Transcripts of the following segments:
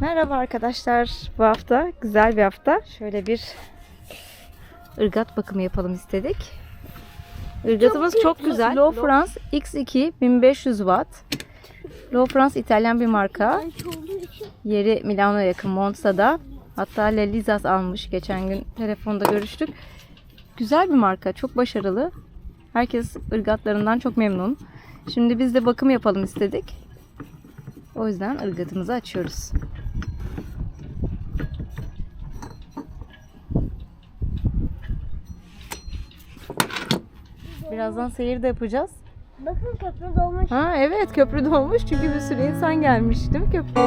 Merhaba arkadaşlar. Bu hafta güzel bir hafta. Şöyle bir ırgat bakımı yapalım istedik. Irgatımız çok, güzel. Low France X2 1500 Watt. Low France İtalyan bir marka. Yeri Milano'ya yakın Monza'da. Hatta Lelizas almış. Geçen gün telefonda görüştük. Güzel bir marka. Çok başarılı. Herkes ırgatlarından çok memnun. Şimdi biz de bakım yapalım istedik. O yüzden ırgatımızı açıyoruz. Birazdan seyir de yapacağız. Bakın köprü dolmuş. Ha evet köprü dolmuş çünkü bir sürü insan gelmiş değil mi köprüye?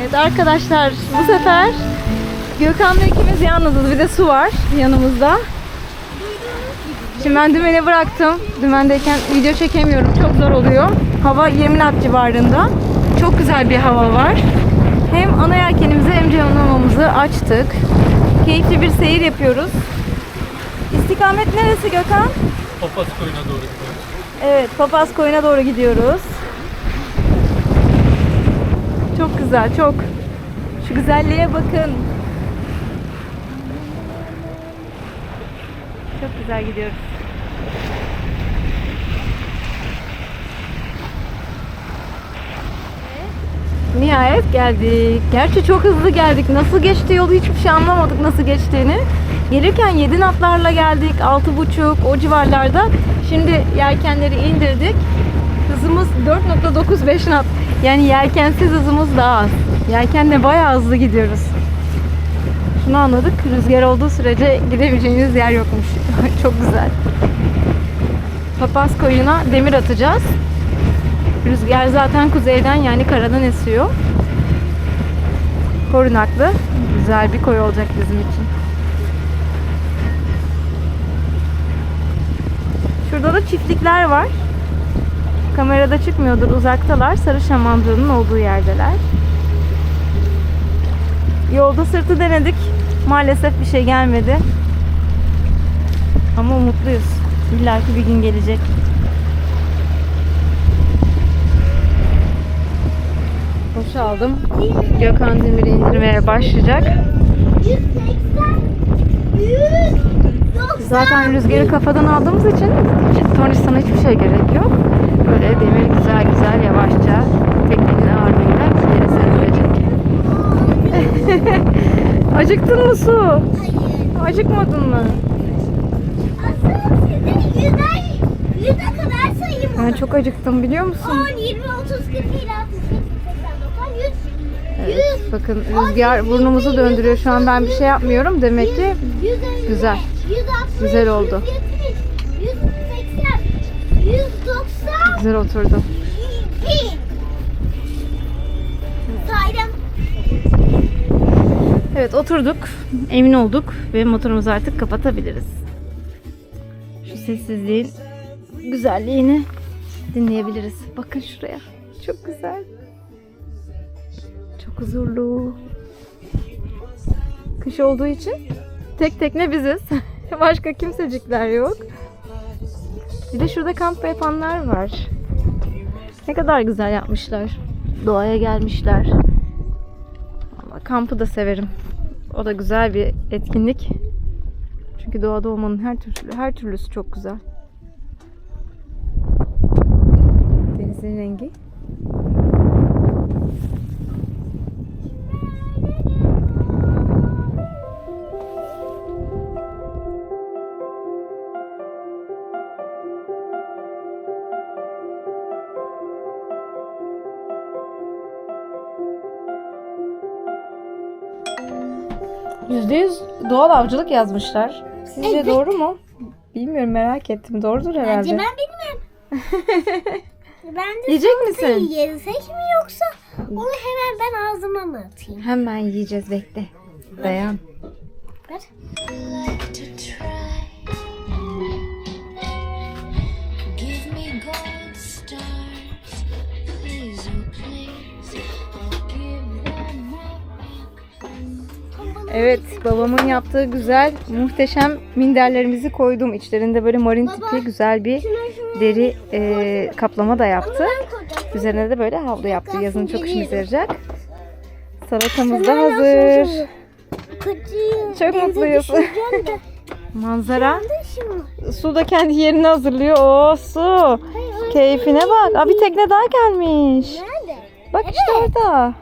Evet arkadaşlar bu sefer Gökhan'la ikimiz yalnızız. Bir de su var yanımızda. Şimdi ben dümeni bıraktım. Dümendeyken video çekemiyorum. Çok zor oluyor. Hava 20 knot civarında. Çok güzel bir hava var. Ana yelkenimizi hem camlamamızı açtık. Keyifli bir seyir yapıyoruz. İstikamet neresi Gökhan? Papaz koyuna doğru gidiyoruz. Evet, Papaz Koyun'a doğru gidiyoruz. Çok güzel, çok. Şu güzelliğe bakın. Çok güzel gidiyoruz. Nihayet geldik. Gerçi çok hızlı geldik. Nasıl geçti yolu hiçbir şey anlamadık nasıl geçtiğini. Gelirken 7 natlarla geldik. 6.5 o civarlarda. Şimdi yelkenleri indirdik. Hızımız 4.95 nat. Yani yelkensiz hızımız daha az. Yelkenle bayağı hızlı gidiyoruz. Şunu anladık. Rüzgar olduğu sürece gidemeyeceğimiz yer yokmuş. Çok güzel. Papaz koyuna demir atacağız. Rüzgar zaten kuzeyden yani karadan esiyor. Korunaklı. Güzel bir koy olacak bizim için. Şurada da çiftlikler var. Kamerada çıkmıyordur uzaktalar. Sarı şamandırının olduğu yerdeler. Yolda sırtı denedik. Maalesef bir şey gelmedi. Ama umutluyuz. İlla ki bir gün gelecek. Boşaldım. Gökhan Demir'i indirmeye başlayacak. 180, 190. Zaten rüzgarı kafadan aldığımız için tornistana hiçbir şey gerek yok. Böyle demir güzel güzel yavaşça teknenin ağırlığıyla yere serilecek. Acıktın mı su? Hayır. Acıkmadın mı? Ben çok acıktım biliyor musun? 10, 20, 30, 40, 50, 60, 70, 80, 90, 100, Evet, bakın rüzgar burnumuzu döndürüyor. Şu an ben bir şey yapmıyorum. Demek ki 150, Güzel. 160, Güzel oldu. 170, 180, 190, güzel oturdu. 2. Saydım. Evet oturduk. Emin olduk ve motorumuzu artık kapatabiliriz. Şu sessizliğin güzelliğini dinleyebiliriz. Bakın şuraya. Çok güzel. Çok huzurlu. Kış olduğu için tek tekne biziz. Başka kimsecikler yok. Bir de şurada kamp yapanlar var. Ne kadar güzel yapmışlar. Doğaya gelmişler. Valla kampı da severim. O da güzel bir etkinlik. Çünkü doğada olmanın her türlü her türlüsü çok güzel. Denizin rengi. %100 doğal avcılık yazmışlar. Sizce Evet. doğru mu? Bilmiyorum merak ettim. Doğrudur herhalde. Bence ben bilmem. ben de Yiyecek misin? Yesek mi yoksa onu hemen ben ağzıma mı atayım? Hemen yiyeceğiz bekle. Dayan. Ver. Evet, babamın yaptığı güzel, muhteşem minderlerimizi koydum. İçlerinde böyle marin tipi güzel bir deri e, kaplama da yaptı. Üzerine de böyle havlu yaptı. Yazın çok işimize yarayacak. Salatamız da hazır. Çok mutluyuz. Manzara. Su da kendi yerini hazırlıyor. Oo su. Keyfine bak. Aa, bir tekne daha gelmiş. Bak işte orada.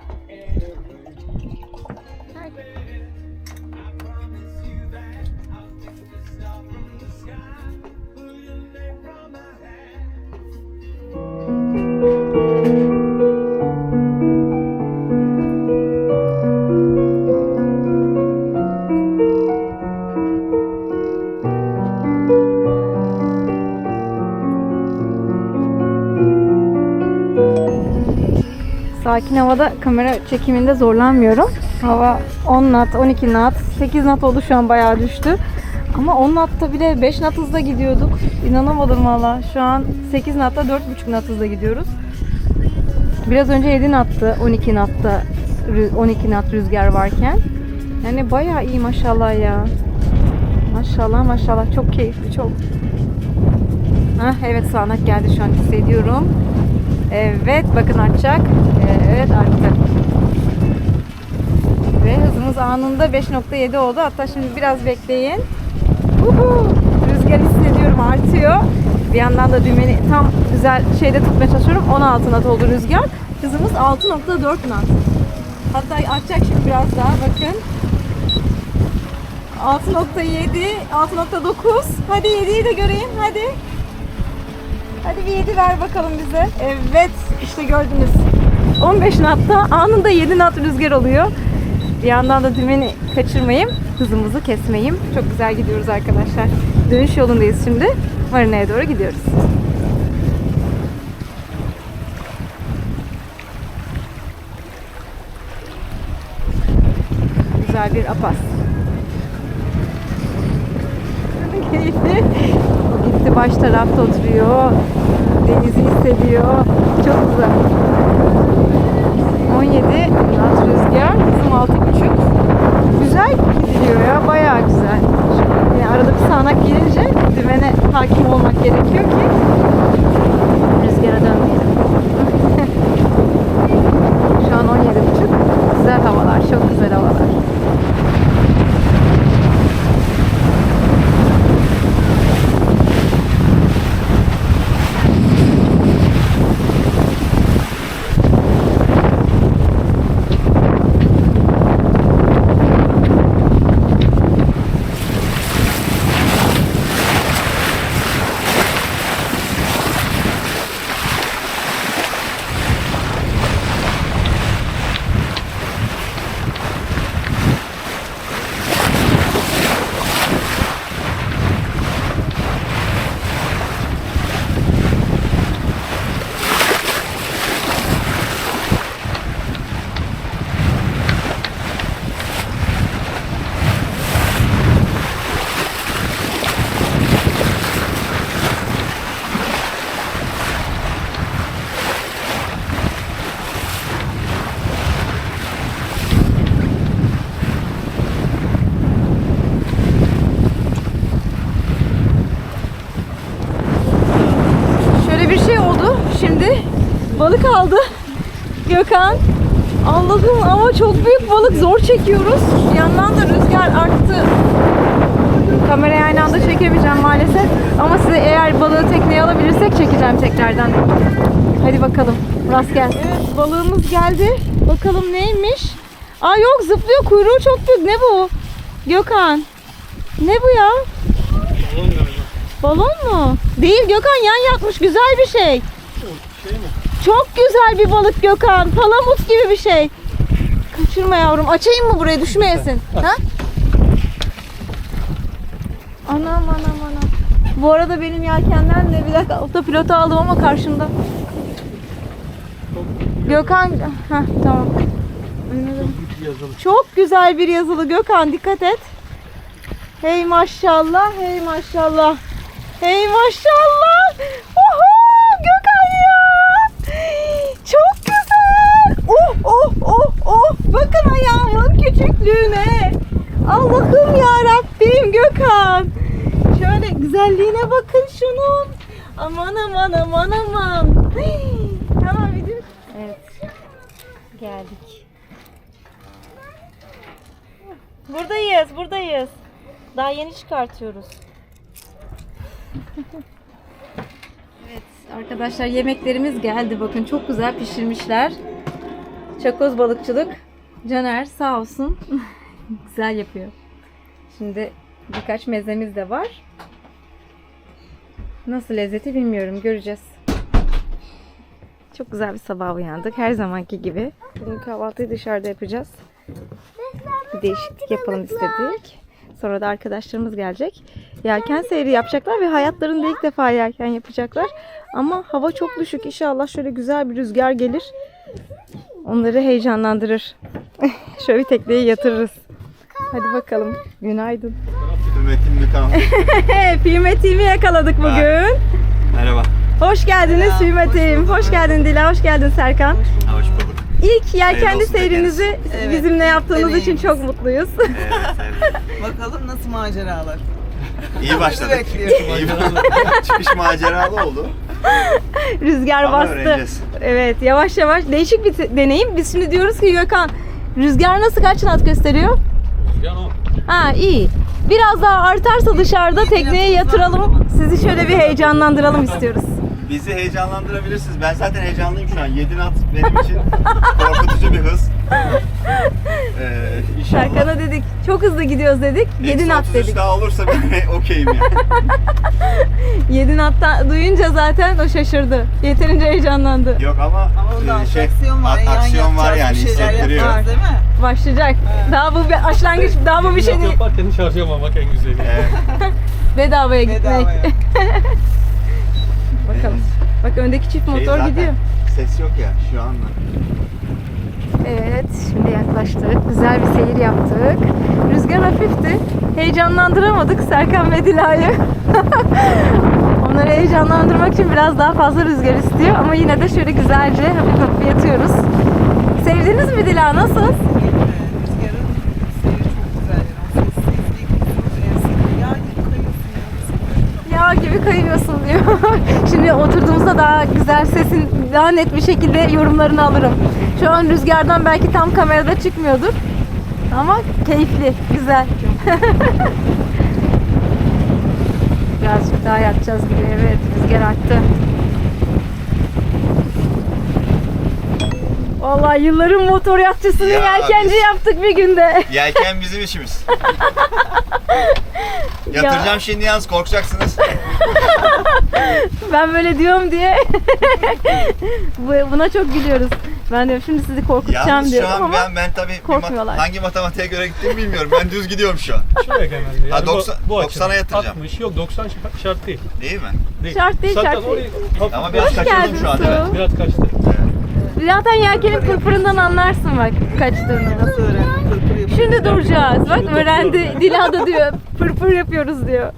Havada kamera çekiminde zorlanmıyorum. Hava 10 knot, 12 knot, 8 knot oldu şu an bayağı düştü. Ama 10 knotta bile 5 knot hızla gidiyorduk. İnanamadım valla. Şu an 8 knotta 4,5 knot hızla gidiyoruz. Biraz önce 7 knottı 12 knotta rü- 12 knot rüzgar varken. Yani bayağı iyi maşallah ya. Maşallah maşallah çok keyifli çok. Hah, evet sağanak geldi şu an hissediyorum. Evet bakın artacak. Evet arttı. Ve hızımız anında 5.7 oldu. Hatta şimdi biraz bekleyin. Uhu! Rüzgar hissediyorum artıyor. Bir yandan da dümeni tam güzel şeyde tutmaya çalışıyorum. 16 knot oldu rüzgar. Hızımız 6.4 knot. Hatta artacak şimdi biraz daha bakın. 6.7, 6.9. Hadi 7'yi de göreyim. Hadi. Hadi bir 7 ver bakalım bize. Evet işte gördünüz. 15 natta anında 7 nat rüzgar oluyor. Bir yandan da dümeni kaçırmayayım. Hızımızı kesmeyeyim. Çok güzel gidiyoruz arkadaşlar. Dönüş yolundayız şimdi. Marina'ya doğru gidiyoruz. Güzel bir apas. Keyifli. Gitti baş tarafta oturuyor. Denizi hissediyor. Çok güzel. 17 knot rüzgar. Hızım 6.5. Güzel gidiliyor ya. Bayağı güzel. Yani arada bir sağanak gelince dümene hakim olmak gerekiyor ki rüzgara dönmeyelim. Şu an 17.5. Güzel havalar. Çok güzel havalar. Şöyle bir şey oldu. Şimdi balık aldı Gökhan. Allah'ım ama çok büyük balık zor çekiyoruz. Bir yandan da rüzgar arttı. Kamerayı aynı anda çekemeyeceğim maalesef. Ama size eğer balığı tekneye alabilirsek çekeceğim tekrardan. Hadi bakalım. Rast gel. Evet balığımız geldi. Bakalım neymiş? Aa yok zıplıyor. Kuyruğu çok büyük. Ne bu? Gökhan. Ne bu ya? Balon galiba. Balon mu? Değil Gökhan yan yatmış güzel bir şey. Çok güzel bir balık Gökhan. Palamut gibi bir şey. Kaçırma yavrum. Açayım mı buraya düşmeyesin? Ha? Anam anam anam. Bu arada benim yelkenden de bir dakika otopilotu aldım ama karşımda. Gökhan, ha tamam. Yazılı. Çok güzel bir yazılı Gökhan dikkat et. Hey maşallah, hey maşallah. Hey maşallah. Oho Gökhan ya. Çok güzel. Oh oh oh oh. Bakın ayağımın küçüklüğüne. Allah'ım ya Rabbim Gökhan. Şöyle güzelliğine bakın şunun. Aman aman aman aman. Hii. Tamam video. Evet. Geldik. Buradayız, buradayız. Daha yeni çıkartıyoruz. evet arkadaşlar yemeklerimiz geldi. Bakın çok güzel pişirmişler. Çakoz balıkçılık. Caner sağ olsun. güzel yapıyor. Şimdi birkaç mezemiz de var. Nasıl lezzeti bilmiyorum. Göreceğiz. Çok güzel bir sabah uyandık. Her zamanki gibi. Bugün kahvaltıyı dışarıda yapacağız. Bir değişiklik yapalım istedik. Sonra da arkadaşlarımız gelecek. Yelken seyri yapacaklar ve hayatlarında ilk defa yelken yapacaklar. Ama hava çok düşük. İnşallah şöyle güzel bir rüzgar gelir. Onları heyecanlandırır. şöyle bir tekneye yatırırız. Hadi bakalım. Günaydın. Füme TV yakaladık bugün. Merhaba. Hoş geldiniz Füme'tim. Hoş geldin Dila, hoş geldin Serkan. Hoş bulduk. İlk yelkenli seyrinizi Evet. bizimle yaptığınız için Deneyimimiz. çok mutluyuz. Evet, evet. Bakalım nasıl maceralar. İyi başladık. İyi başladık. Çıkış maceralı oldu. Rüzgar Ama bastı. öğreneceğiz. Evet, yavaş yavaş değişik bir deneyim. Biz şimdi diyoruz ki Gökhan, rüzgar nasıl kaç knot gösteriyor? Ha iyi. Biraz daha artarsa dışarıda tekneye yatıralım. Sizi şöyle bir heyecanlandıralım istiyoruz. Bizi heyecanlandırabilirsiniz. Ben zaten heyecanlıyım şu an. 7 knot benim için korkutucu bir hız. Serkan'a dedik, çok hızlı gidiyoruz dedik. 7 Eksi knot 33 dedik. daha olursa ben okeyim yani. 7 knot'tan duyunca zaten o şaşırdı. Yeterince heyecanlandı. Yok ama, Ama onda e, şey, atraksiyon var. a- yan aksiyon var yapacağız, yani bir şeyler hissettiriyor. yaparız değil mi? Başlayacak. Daha bu bir başlangıç, daha bu bir şey değil. Yaparken hiç harcamamak en güzeli. Evet. Bedavaya gitmek. Bedavaya. Bakalım. Bak öndeki çift Şey motor zaten, gidiyor. Ses yok ya şu anda. Evet, şimdi yaklaştık. Güzel bir seyir yaptık. Rüzgar hafifti. Heyecanlandıramadık Serkan ve Dila'yı. Onları heyecanlandırmak için biraz daha fazla rüzgar istiyor ama yine de şöyle güzelce hafif hafif yatıyoruz. Sevdiniz mi Dila? Nasıl? Rüzgarın seyri çok güzel. Yani o sessizlik, huzur, ensin. Yağ gibi kayıyorsun ya. Yağ gibi kayıyorsun diyor. Şimdi oturduğumuzda daha güzel sesin daha net bir şekilde yorumlarını alırım. Şu an rüzgardan belki tam kamerada çıkmıyordur. Ama keyifli, güzel. Birazcık daha yatacağız gibi. Evet, rüzgar arttı. Vallahi yılların motor yatçısını Ya yelkenci biz- yaptık bir günde. Yelken bizim işimiz. Yatıracağım şimdi yalnız korkacaksınız. Ben böyle diyorum diye Bu- buna çok gülüyoruz. Ben diyorum şimdi sizi korkutacağım Yalnız şu diyorum an ama ben, ben tabii korkmuyorlar. mat- hangi matematiğe göre gittiğimi bilmiyorum. Ben düz gidiyorum şu an. Şuraya genelde. Yani Ha, bu- 90 bu, 90'a açıdan. yatıracağım. 60 yok 90 şart- şart değil. Değil mi? değil. Şart değil, Zaten şart değil. orayı hafif- Ama biraz Hoş kaçırdım geldin şu an? Su. Biraz kaçtı. zaten yelkenin pırpırından anlarsın bak kaçtığını. Nasıl öğrendin? Şimdi duracağız. Bak öğrendi. Dila da diyor pırpır yapıyoruz diyor.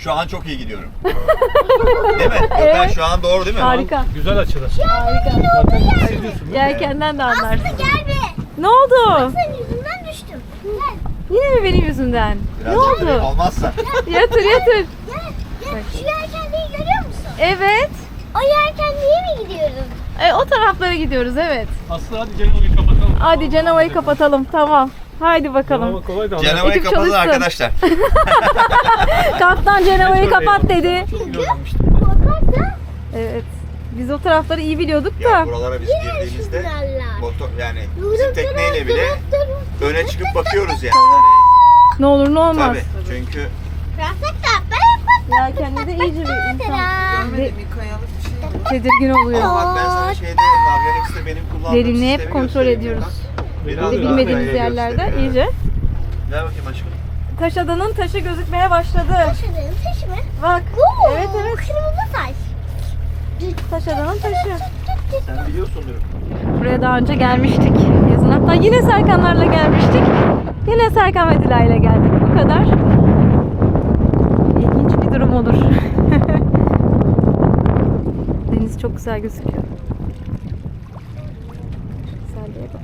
Şu an çok iyi gidiyorum. değil mi? Yok ben Evet. şu an doğru değil mi? Harika. Güzel açıda. Harika. Zaten hissediyorsun değil mi? Yelkenden de anlarsın. Gel bir. Ne oldu? Senin yüzünden düştüm. Gel. Yine mi benim yüzümden? Biraz ne oldu? Olmazsa. Yatır yatır. Gel. Gel. Şu yelkenliği görüyor musun? Evet. O yelkenliğe mi gidiyoruz? E, o taraflara gidiyoruz evet. Aslı hadi Cenova'yı kapatalım. Hadi Cenova'yı kapatalım. Tamam. Haydi bakalım. Cenova kolay da ama. Ekip kapatın çalışsın. arkadaşlar. Kaptan Cenova'yı kapat dedi. Çok Evet. Biz o tarafları iyi biliyorduk Ya da. buralara biz girdiğimizde şunlarla. motor yani bizim tekneyle bile öne çıkıp bakıyoruz yani. Ne olur ne Hani, olmaz. tabii çünkü ben Yelkenli de iyice bir insan Görmedim bir kayalık bir şey tedirgin oluyor. ama bak ben sana şeyde Navionics'te benim kullandığım Derinliği hep sistemi kontrol göstereyim ediyoruz. Biraz de daha bilmediğimiz yerlerde iyice. Ver bakayım aşkım. Taş adanın taşı gözükmeye başladı. taşıdığım taşı mı? Bak. Oo, Evet evet. Kırmızı taş. Taş adanın taşı. Sen biliyorsundur. Buraya daha önce gelmiştik yazın. Hatta yine Serkanlarla gelmiştik. Yine Serkan ve Dila ile geldik. Bu kadar. İlginç bir durum olur. Deniz çok güzel gözüküyor. Güzelliğe bak.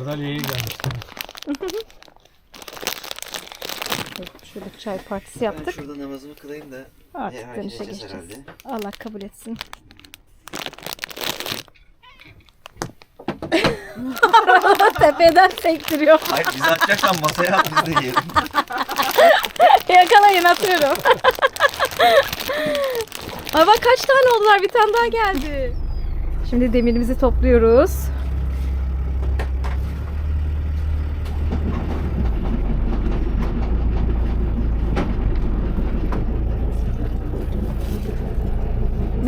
Sardalya'ya gelmiştim. Şöyle çay partisi yaptık. şurada namazımı kılayım da Artık Herhalde dönüşe geçeceğiz geçeceğiz. Allah kabul etsin. Tepeden sektiriyor. Hayır biz açacaksan masaya at biz de yiyelim. Yakalayın atıyorum. Bak kaç tane oldular bir tane daha geldi. Şimdi demirimizi topluyoruz.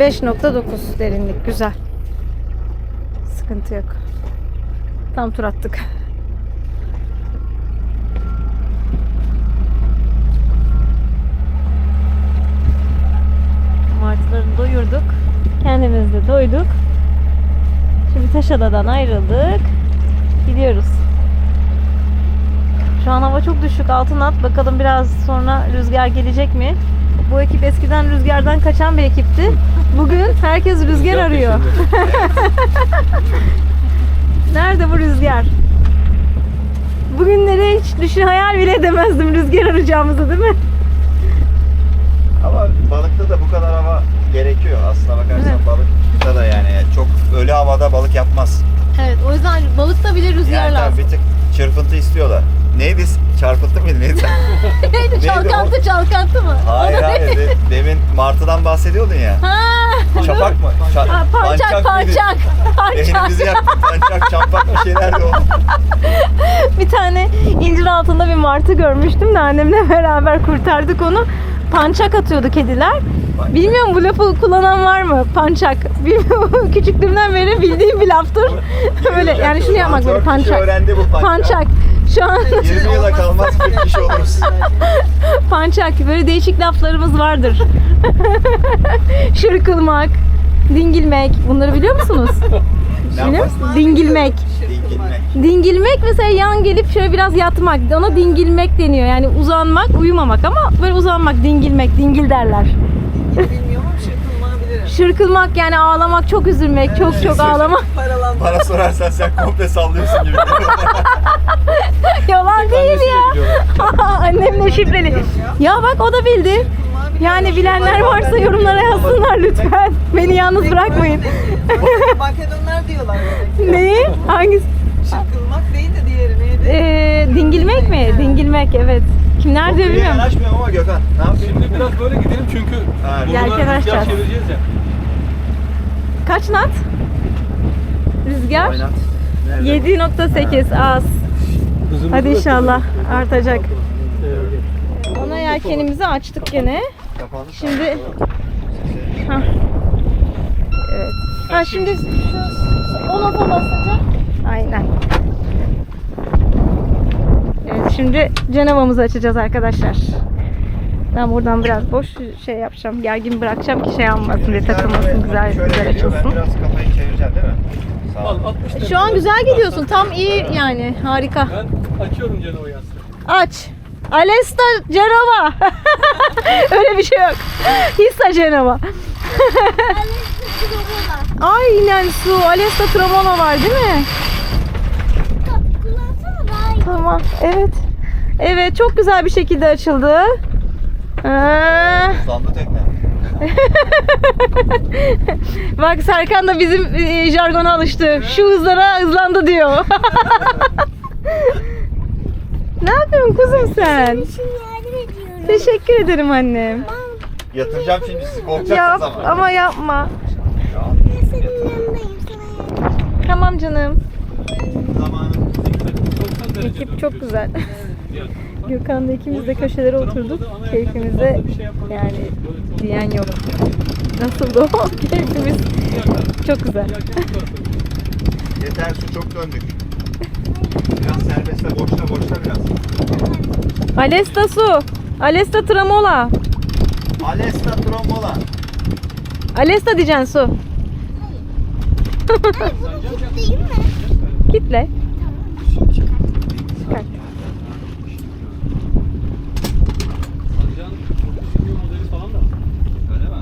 ...5.9 derinlik. Güzel. Sıkıntı yok. Tam tur attık. Martıları doyurduk. Kendimiz de doyduk. Şimdi Taşada'dan ayrıldık. Gidiyoruz. Şu an hava çok düşük. Altın at. Bakalım biraz sonra rüzgar gelecek mi? Bu ekip eskiden rüzgardan kaçan bir ekipti. Bugün herkes rüzgar arıyor. Nerede bu rüzgar? Bugünleri hiç düşün hayal bile edemezdim rüzgar arayacağımızı değil mi? Ama balıkta da bu kadar hava gerekiyor. Aslına bakarsan Evet. balıkta da yani çok ölü havada balık yapmaz. Evet o yüzden balıkta bile rüzgar Yani lazım. bir tık çırpıntı istiyorlar. Neydi? Çarpıntı mıydı? Neydi? Neydi çalkantı çalkantı mı? hayır hayır. De- demin martıdan bahsediyordun ya. Ha, Çapak mı? Ça- ha, pancak pancak. Beynimizi yaktı. Pancak, çampak bir şeylerdi o. Bir tane incir altında bir martı görmüştüm de annemle beraber kurtardık onu. Pançak atıyordu kediler. Bilmiyorum bu lafı kullanan var mı? Pançak. Bilmiyorum. Küçüklüğümden beri bildiğim bir laftır. böyle yani şunu yapmak böyle pançak. öğrendi bu pançak. Pançak. Şu an 20 yıla kalmaz 40 kişi oluruz. pançak. Böyle değişik laflarımız vardır. Şırkılmak, dingilmek. Bunları biliyor musunuz? Biliyor? Dingilmek. Dingilmek. Dingilmek mesela yan gelip şöyle biraz yatmak. Ona dingilmek deniyor. Yani uzanmak, uyumamak ama böyle uzanmak, dingilmek, dingil derler. Şırkılmak yani ağlamak, çok üzülmek, çok çok ağlamak. Paralanmak. Bana sorarsan sen komple sallıyorsun gibi. Yalan değil ya. Annemle şifreli. Ya bak o da bildi. Yani bilenler varsa yorumlara yazsınlar lütfen. Beni yalnız bırakmayın. Makedonlar diyorlar. Neyi? Hangisi? Şırkılmak değil de diğeri neydi? Ee, dingilmek mi? Dingilmek evet. Kimler diyor bilmiyorum. yanaşmıyorum ama Gökhan. Ne yapayım? Şimdi biraz böyle gidelim çünkü Yelken rüzgar açacağız. çevireceğiz ya. Kaç nat? Rüzgar? Oynat. Nerede? 7.8 az. Hadi da inşallah artacak. Ona yelkenimizi açtık gene. Şimdi ha. Evet. Ha şimdi şu on off'a basınca aynen. Evet şimdi Ceneva'mızı açacağız arkadaşlar. Ben buradan biraz boş şey yapacağım. Gergin bırakacağım ki şey almasın diye takılmasın güzel güzel açılsın. biraz kafayı çevireceğim değil mi? Sağ ol. Al 60 derece. Şu an güzel gidiyorsun. Tam iyi yani. Harika. Ben açıyorum Cenova yastığı. Aç. Alesta Genova. Öyle bir şey yok. Hissa Genova. Aynen su. Alesta Tromolo var değil mi? Kullansana daha iyi. Tamam. Evet. Evet çok güzel bir şekilde açıldı. Aa, Uzandı tekne. bak Serkan da bizim e, jargona alıştı. Şu hızlara hızlandı diyor. ne yapıyorsun kuzum sen? Şimdi yardım ediyorum. Teşekkür ederim annem. Yatıracağım şimdi sizi korkacaksınız Yap ama. ama yapma. Tamam canım. Zamanı. 90 derece. Ekip çok güzel. Tarafa. Gökhan'da ikimiz de köşelere oturduk. Keyfimize yani diyen yok. Nasıldı o? Keyfimiz çok güzel. Yeter su çok döndük. Biraz serbestle boşta boşta biraz. Alesta su. Alesta tramola. Alesta trombola. Alesta diyeceksin su. Değil mi? Kitle. Çıkar. Sancağın düşünüyor modeli falan da. Öyle mi?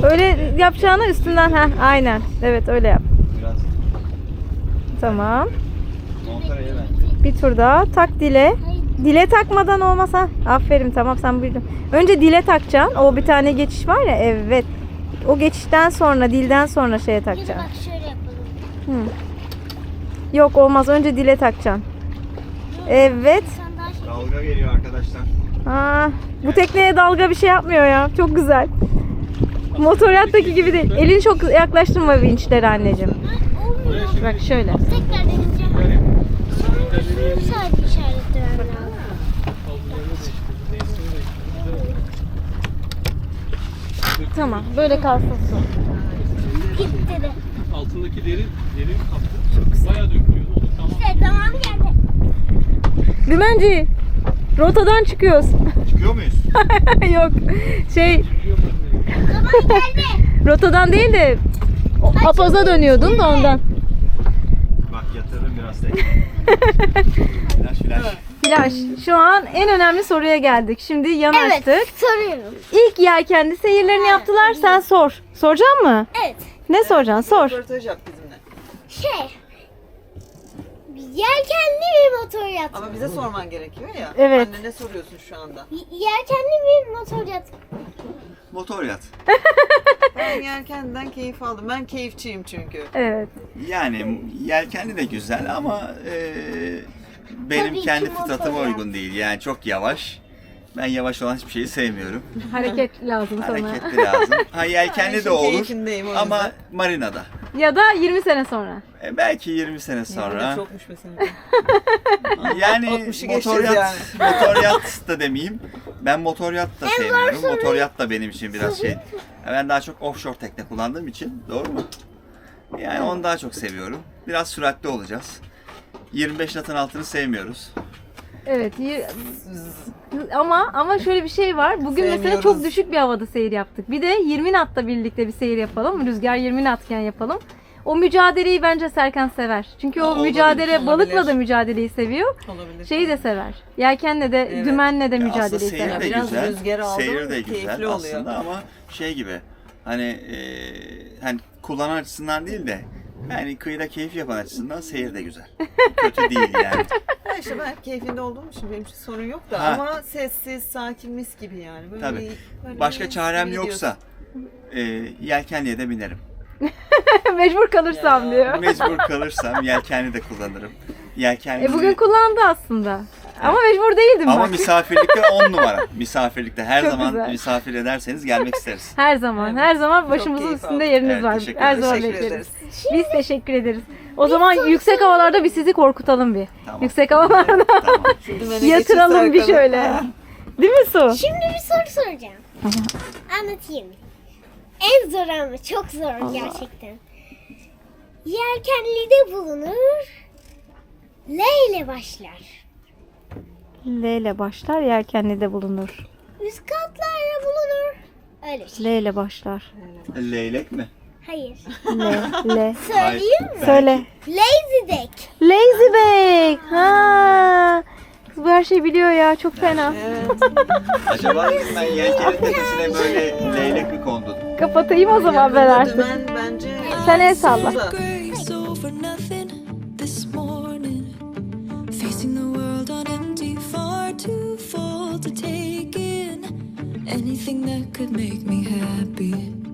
Tabii yapacağını üstünden ha aynen. Evet öyle yap. biraz Tamam. Ben. Bir tur daha. Tak dile. Dile takmadan olmasa. Aferin tamam sen bildin. Önce dile takacaksın. O bir tane geçiş var ya. Evet. O geçişten sonra dilden sonra şeye takacaksın. bak şöyle yapalım. Yok olmaz. Önce dile takacaksın. Evet. Dalga geliyor arkadaşlar. Aa, bu tekneye dalga bir şey yapmıyor ya. Çok güzel. Motoryattaki gibi değil. Elini çok yaklaştırma vinçleri anneciğim. Olmuyor. Bak şöyle. Tekrar deneyeceğim. Sonra suyu sadece işaretlemem lazım. Havlularını değiştirdi. Değiştirdi. Değiştirdi. Tamam. Böyle kalsın su. Gitti de. Altındaki deri, deri kaptı. Bayağı dökülüyordu. O da tamam. İşte tamam geldi. Dümenci. Rotadan çıkıyoruz. Çıkıyor muyuz? Yok. Şey. Rotadan değil de o- apaza dönüyordun da ondan. Bak yatırırım biraz tek. flash flash. Flaş. Şu an en önemli soruya geldik. Şimdi yanaştık. Evet soruyorum. İlk yelkenli seyirlerini yaptılar. Sen sor. Soracak mı? Evet. Ne soracaksın? Sor. Röportaj yap bizimle. Şey. Yelkenli bir motor yat. Ama bize sorman gerekiyor ya. Evet. Anne ne soruyorsun şu anda? Yelkenli bir motor yat. Motor yat. Ben yelkenden keyif aldım. Ben keyifçiyim çünkü. Evet. Yani yelkenli de güzel ama e, benim Tabii ki kendi motor fıtratıma yat. uygun değil. Yani çok yavaş. Ben yavaş olan hiçbir şeyi sevmiyorum. Hareket lazım sana. Hareketli lazım. Ha yelkenli de olur keyfindeyim o ama yüzden. marinada. Ya da 20 sene sonra. E, belki 20 sene Sonra. sonra. Çokmuş mesela. Yani 60'ı motor geçeriz yat, motor yat da demeyeyim. Ben motor yat da sevmiyorum. Motor yat da benim için biraz şey. Ben daha çok offshore tekne kullandığım için. Doğru mu? Yani onu daha çok seviyorum. Biraz süratli olacağız. 25 knot'un altını sevmiyoruz. Evet. y- Ama ama şöyle bir şey var. Bugün mesela Sevmiyoruz. çok düşük bir havada seyir yaptık. Bir de 20 knot'la birlikte bir seyir yapalım. Rüzgar 20 knotken yapalım. O mücadeleyi bence Serkan sever. Çünkü o Olabilir, mücadele balıkla olabilir. da mücadeleyi seviyor. Olabilir. Şeyi de sever. Yelkenle de Evet. dümenle de Ya mücadeleyi aslında seyir sever. de Biraz güzel. rüzgar aldı Seyir de keyifli güzel oluyor. aslında ama şey gibi hani e, hani kullanan açısından değil de yani kıyıda keyif yapan açısından seyir de güzel. Kötü değil yani. Ya işte ben keyfinde olduğum için benim için sorun yok da Ha. ama sessiz, sakin, mis gibi yani. Böyle Tabii. böyle Başka çarem yoksa e, yelkenliye de binerim. Mecbur kalırsam Ya. diyor. Mecbur kalırsam yelkenli de kullanırım. Yelkenli. E bugün kullandı aslında. Ama mecbur değildim Ama bak. misafirlikte 10 numara. Misafirlikte her Çok zaman güzel. misafir ederseniz gelmek isteriz. Her zaman, her zaman başımızın keyif üstünde aldım. yeriniz Evet, var. teşekkür Her ederiz. zaman Teşekkür bekleriz. Biz teşekkür ederiz. O zaman yüksek havalarda biz sizi korkutalım bir. Tamam. Yüksek havalarda tamam. Yatıralım bir şöyle. Değil mi Su? Şimdi bir soru soracağım. Anlatayım. En zor ama çok zor gerçekten. Yelkenli'de bulunur. L ile başlar. L ile başlar, yelkenli bulunur. Üst katlarda bulunur. Öyle bir şey. L ile başlar. Leylek mi? Hayır. L, L. Söyleyeyim mi? Söyle. Lazy deck. Lazy bag. Ha. Kız bu her şeyi biliyor ya. Çok fena. Acaba ben yelkenin tepesine böyle leylek mi kondun? Kapatayım o zaman ben artık. dümen bence Sen el salla. Anything that could make me happy.